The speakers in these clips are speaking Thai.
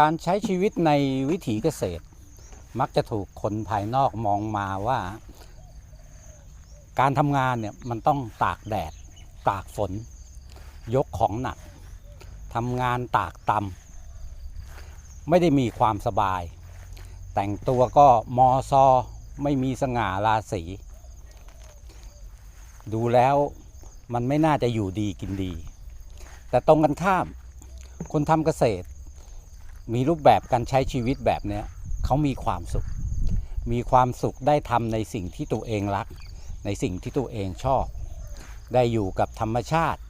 การใช้ชีวิตในวิถีเกษตร มักจะถูกคนภายนอกมองมาว่า การทำงานเนี่ยมันต้องตากแดด ตากฝน ยกของหนักทำงานตากตำไม่ได้มีความสบาย แต่งตัวก็มอซอไม่มีสง่าราศี ดูแล้วมันไม่น่าจะอยู่ดีกินดี แต่ตรงกันข้าม คนทำเกษตร มีรูปแบบการใช้ชีวิตแบบเนี้ยเขามีความสุข มีความสุขได้ทำในสิ่งที่ตัวเองรัก ในสิ่งที่ตัวเองชอบ ได้อยู่กับธรรมชาติ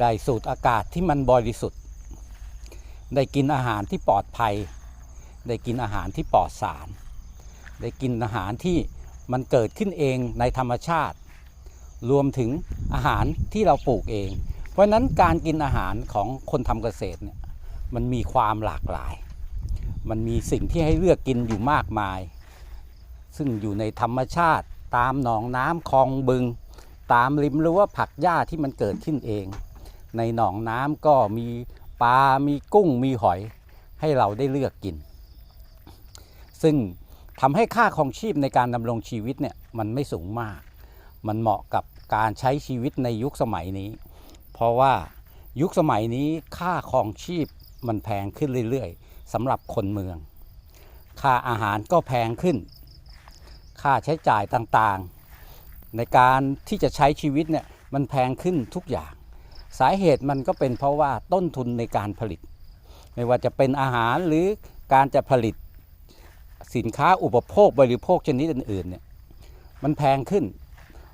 ได้สูดอากาศที่มันบริสุทธิ์ ได้กินอาหารที่ปลอดภัย ได้กินอาหารที่ปลอดสาร ได้กินอาหารที่มันเกิดขึ้นเองในธรรมชาติ รวมถึงอาหารที่เราปลูกเอง เพราะฉะนั้นการกินอาหารของคนทำเกษตรเนี่ย มันมีความหลากหลาย มันมีสิ่งที่ให้เลือกกินอยู่มากมาย ซึ่งอยู่ในธรรมชาติตามหนองน้ำคลองบึง ตามริมรั้วผักหญ้าที่มันเกิดขึ้นเอง ในหนองน้ำก็มีปลา มีกุ้ง มีหอย ให้เราได้เลือกกิน ซึ่งทำให้ค่าครองชีพในการดำรงชีวิตเนี่ยมันไม่สูงมาก มันเหมาะกับการใช้ชีวิตในยุคสมัยนี้ เพราะว่ายุคสมัยนี้ค่าครองชีพ มันแพงขึ้นเรื่อยๆสำหรับคนเมือง ค่าอาหารก็แพงขึ้น ค่าใช้จ่ายต่างๆ ในการที่จะใช้ชีวิตเนี่ยมันแพงขึ้นทุกอย่าง สาเหตุมันก็เป็นเพราะว่าต้นทุนในการผลิต ไม่ว่าจะเป็นอาหารหรือการจะผลิตสินค้าอุปโภคบริโภคชนิดอื่นๆเนี่ยมันแพงขึ้น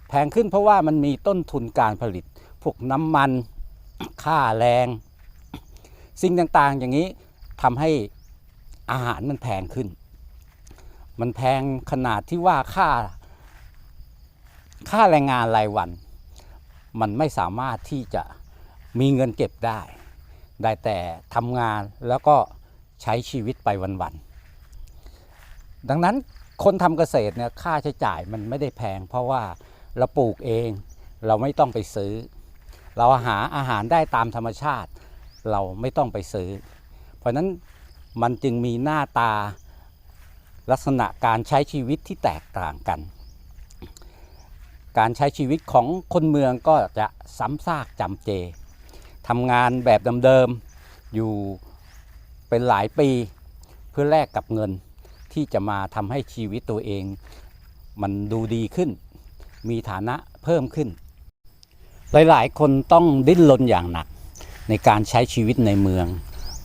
แพงขึ้นเพราะว่ามันมีต้นทุนการผลิตพวกน้ำมันค่าแรง สิ่งต่างๆ อย่างนี้ทำให้อาหารมันแพงขึ้น มันแพงขนาดที่ว่าค่า ค่าแรงงานรายวัน มันไม่สามารถที่จะมีเงินเก็บได้ ได้แต่ทำงานแล้วก็ใช้ชีวิตไปวันๆ ดังนั้นคนทำเกษตรเนี่ยค่าใช้จ่ายมันไม่ได้แพง เพราะว่าเราปลูกเองเราไม่ต้องไปซื้อ เราหาอาหารได้ตามธรรมชาติ เราไม่ต้องไปซื้อ เพราะนั้นมันจึงมีหน้าตาลักษณะการใช้ชีวิตที่แตกต่างกัน การใช้ชีวิตของคนเมืองก็จะซ้ำซากจำเจทำงานแบบเดิมๆอยู่เป็นหลายปีเพื่อแลกกับเงินที่จะมาทำให้ชีวิตตัวเอง มันดูดีขึ้น มีฐานะเพิ่มขึ้น หลายๆ คนต้องดิ้นรนอย่างหนัก ในการใช้ชีวิตในเมือง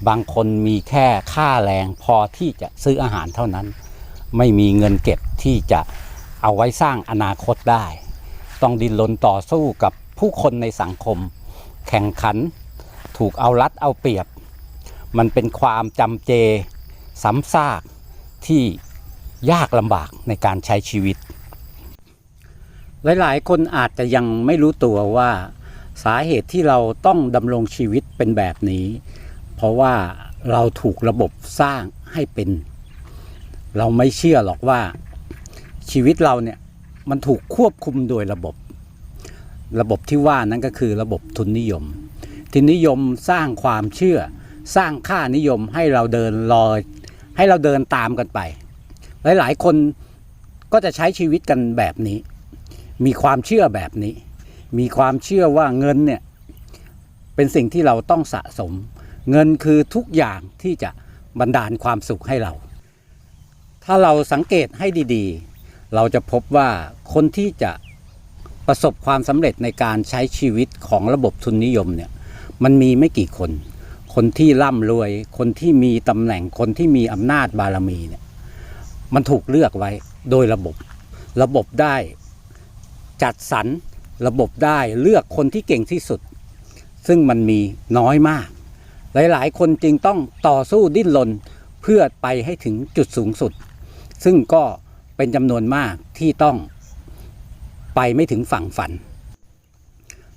บางคนมีแค่ค่าแรงพอที่จะซื้ออาหารเท่านั้น ไม่มีเงินเก็บที่จะเอาไว้สร้างอนาคตได้ ต้องดิ้นรนต่อสู้กับผู้คนในสังคม แข่งขัน ถูกเอารัดเอาเปรียบ มันเป็นความจำเจซ้ำซากที่ยากลำบากในการใช้ชีวิต หลาย ๆ คนอาจจะยังไม่รู้ตัวว่า สาเหตุที่เราต้องดำรงชีวิตเป็นแบบนี้ เพราะว่าเราถูกระบบสร้างให้เป็น เราไม่เชื่อหรอกว่าชีวิตเราเนี่ยมันถูกควบคุมโดยระบบ ระบบที่ว่านั้นก็คือระบบทุนนิยม ทุนนิยมสร้างความเชื่อ สร้างค่านิยมให้เราเดินลอย ให้เราเดินตามกันไป หลาย ๆ คนก็จะใช้ชีวิตกันแบบนี้ มีความเชื่อแบบนี้ มีความเชื่อว่าเงินเนี่ยเป็นสิ่งที่เราต้องสะสม เงินคือทุกอย่างที่จะบันดาลความสุขให้เรา ถ้าเราสังเกตให้ดีๆ เราจะพบว่าคนที่จะประสบความสำเร็จในการใช้ชีวิตของระบบทุนนิยมเนี่ยมันมีไม่กี่คน คนที่ร่ำรวย คนที่มีตำแหน่งคนที่มีอำนาจบารมีเนี่ยมันถูกเลือกไว้โดยระบบ ระบบได้จัดสรร ระบบได้เลือกคนที่เก่งที่สุด ซึ่งมันมีน้อยมาก หลายๆ คนจึงต้องต่อสู้ดิ้นรนเพื่อไปให้ถึงจุดสูงสุด ซึ่งก็เป็นจำนวนมากที่ต้องไปไม่ถึงฝั่งฝัน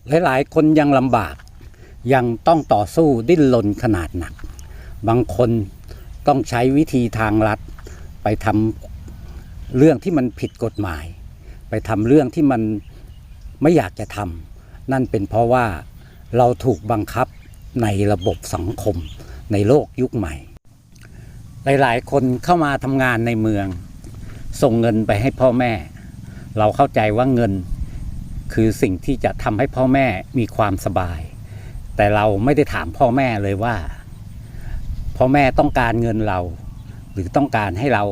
หลายๆ คนยังลำบากยังต้องต่อสู้ดิ้นรนขนาดหนัก บางคนต้องใช้วิธีทางลัดไปทำเรื่องที่มันผิดกฎหมาย ไปทำเรื่องที่มัน ไม่อยากจะทำนั่นเป็นเพราะว่าเราถูกบังคับในระบบสังคม ในโลกยุคใหม่ หลายๆ คนเข้ามาทำงานในเมือง ส่งเงินไปให้พ่อแม่ เราเข้าใจว่าเงิน คือสิ่งที่จะทำให้พ่อแม่มีความสบาย แต่เราไม่ได้ถามพ่อแม่เลยว่า พ่อแม่ต้องการเงินเรา หรือต้องการให้เรา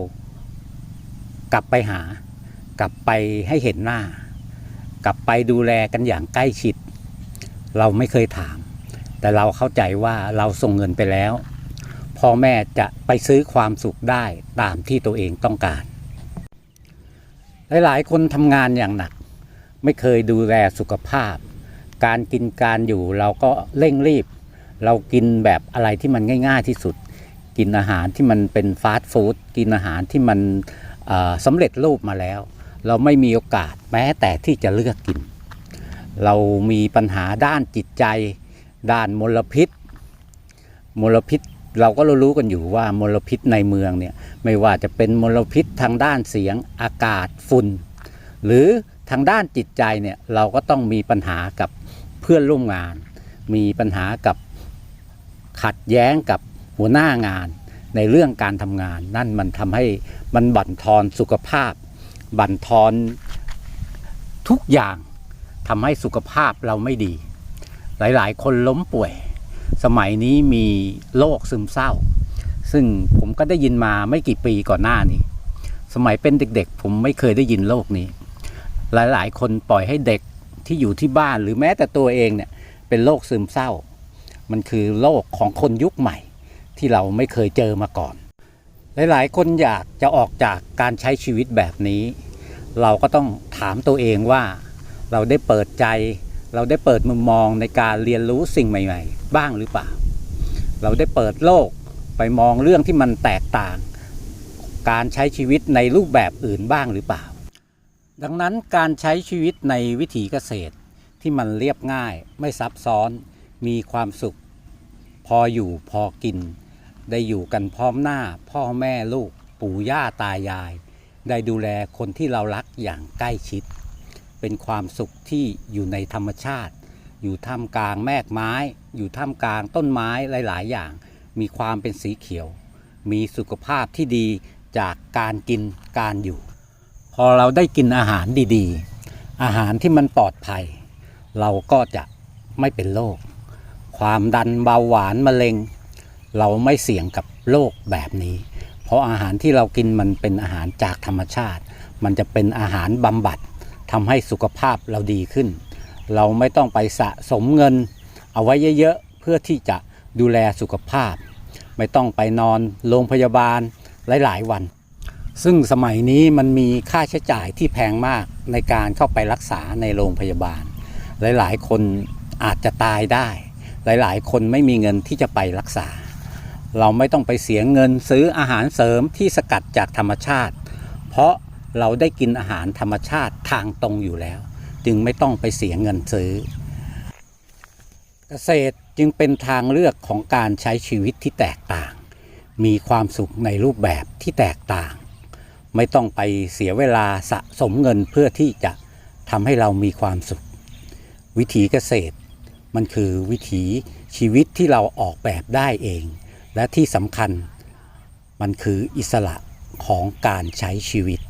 กลับไปหากลับไปให้เห็นหน้า กลับไปดูแลกันอย่างใกล้ชิด เราไม่เคยถาม แต่เราเข้าใจว่าเราส่งเงินไปแล้วพ่อแม่จะไปซื้อความสุขได้ตามที่ตัวเองต้องการ หลายๆ คนทำงานอย่างหนัก ไม่เคยดูแลสุขภาพ การกินการอยู่เราก็เร่งรีบ เรากินแบบอะไรที่มันง่าย ๆที่สุด กินอาหารที่มันเป็นฟาสต์ฟู้ดกินอาหารที่มันสำเร็จรูปมาแล้ว เราไม่มีโอกาสแม้แต่ที่จะเลือกกิน เรามีปัญหาด้านจิตใจ ด้านมลพิษ มลพิษเราก็รู้กันอยู่ว่ามลพิษในเมืองเนี่ยไม่ว่าจะเป็นมลพิษทางด้านเสียงอากาศฝุ่น หรือทางด้านจิตใจเนี่ยเราก็ต้องมีปัญหากับเพื่อนร่วมงาน มีปัญหากับขัดแย้งกับหัวหน้างานในเรื่องการทำงาน นั่นมันทำให้มันบั่นทอนสุขภาพ บั่นทอนทุกอย่างทำให้สุขภาพเราไม่ดี หลายๆ คนล้มป่วย สมัยนี้มีโรคซึมเศร้า ซึ่งผมก็ได้ยินมาไม่กี่ปีก่อนหน้านี้ สมัยเป็นเด็กๆ ผมไม่เคยได้ยินโรคนี้ หลายๆ คนปล่อยให้เด็กที่อยู่ที่บ้านหรือแม้แต่ตัวเองเนี่ยเป็นโรคซึมเศร้า มันคือโรคของคนยุคใหม่ ที่เราไม่เคยเจอมาก่อน หลายๆ คนอยากจะออกจากการใช้ชีวิตแบบนี้ เราก็ต้องถามตัวเองว่าเราได้เปิดใจ เราได้เปิดมุมมองในการเรียนรู้สิ่งใหม่ ๆ บ้างหรือเปล่า เราได้เปิดโลกไปมองเรื่องที่มันแตกต่าง การใช้ชีวิตในรูปแบบอื่นบ้างหรือเปล่า ดังนั้นการใช้ชีวิตในวิถีเกษตรที่มันเรียบง่ายไม่ซับซ้อนมีความสุข พออยู่พอกิน ได้อยู่กันพร้อมหน้าพ่อแม่ลูกปู่ย่าตายาย ได้ดูแลคนที่เรารักอย่างใกล้ชิด เป็นความสุขที่อยู่ในธรรมชาติ อยู่ท่ามกลางแมกไม้ อยู่ท่ามกลางต้นไม้หลาย ๆ อย่าง มีความเป็นสีเขียว มีสุขภาพที่ดีจากการกินการอยู่ พอเราได้กินอาหารดี ๆ อาหารที่มันปลอดภัย เราก็จะไม่เป็นโรคความดันเบาหวานมะเร็ง เราไม่เสี่ยงกับโรคแบบนี้ เพราะอาหารที่เรากินมันเป็นอาหารจากธรรมชาติ มันจะเป็นอาหารบำบัดทำให้สุขภาพเราดีขึ้น เราไม่ต้องไปสะสมเงิน เอาไว้เยอะๆ เพื่อที่จะดูแลสุขภาพ ไม่ต้องไปนอนโรงพยาบาลหลายๆวัน ซึ่งสมัยนี้มันมีค่าใช้จ่ายที่แพงมากในการเข้าไปรักษาในโรงพยาบาล หลายๆ คนอาจจะตายได้ หลายๆ คนไม่มีเงินที่จะไปรักษา เราไม่ต้องไปเสียเงินซื้ออาหารเสริมที่สกัดจากธรรมชาติ เพราะเราได้กินอาหารธรรมชาติทางตรงอยู่แล้ว จึงไม่ต้องไปเสียเงินซื้อ เกษตรจึงเป็นทางเลือกของการใช้ชีวิตที่แตกต่าง มีความสุขในรูปแบบที่แตกต่าง ไม่ต้องไปเสียเวลาสะสมเงินเพื่อที่จะทำให้เรามีความสุข วิถีเกษตร มันคือวิถีชีวิตที่เราออกแบบได้เอง และที่สำคัญมันคืออิสระของการใช้ชีวิต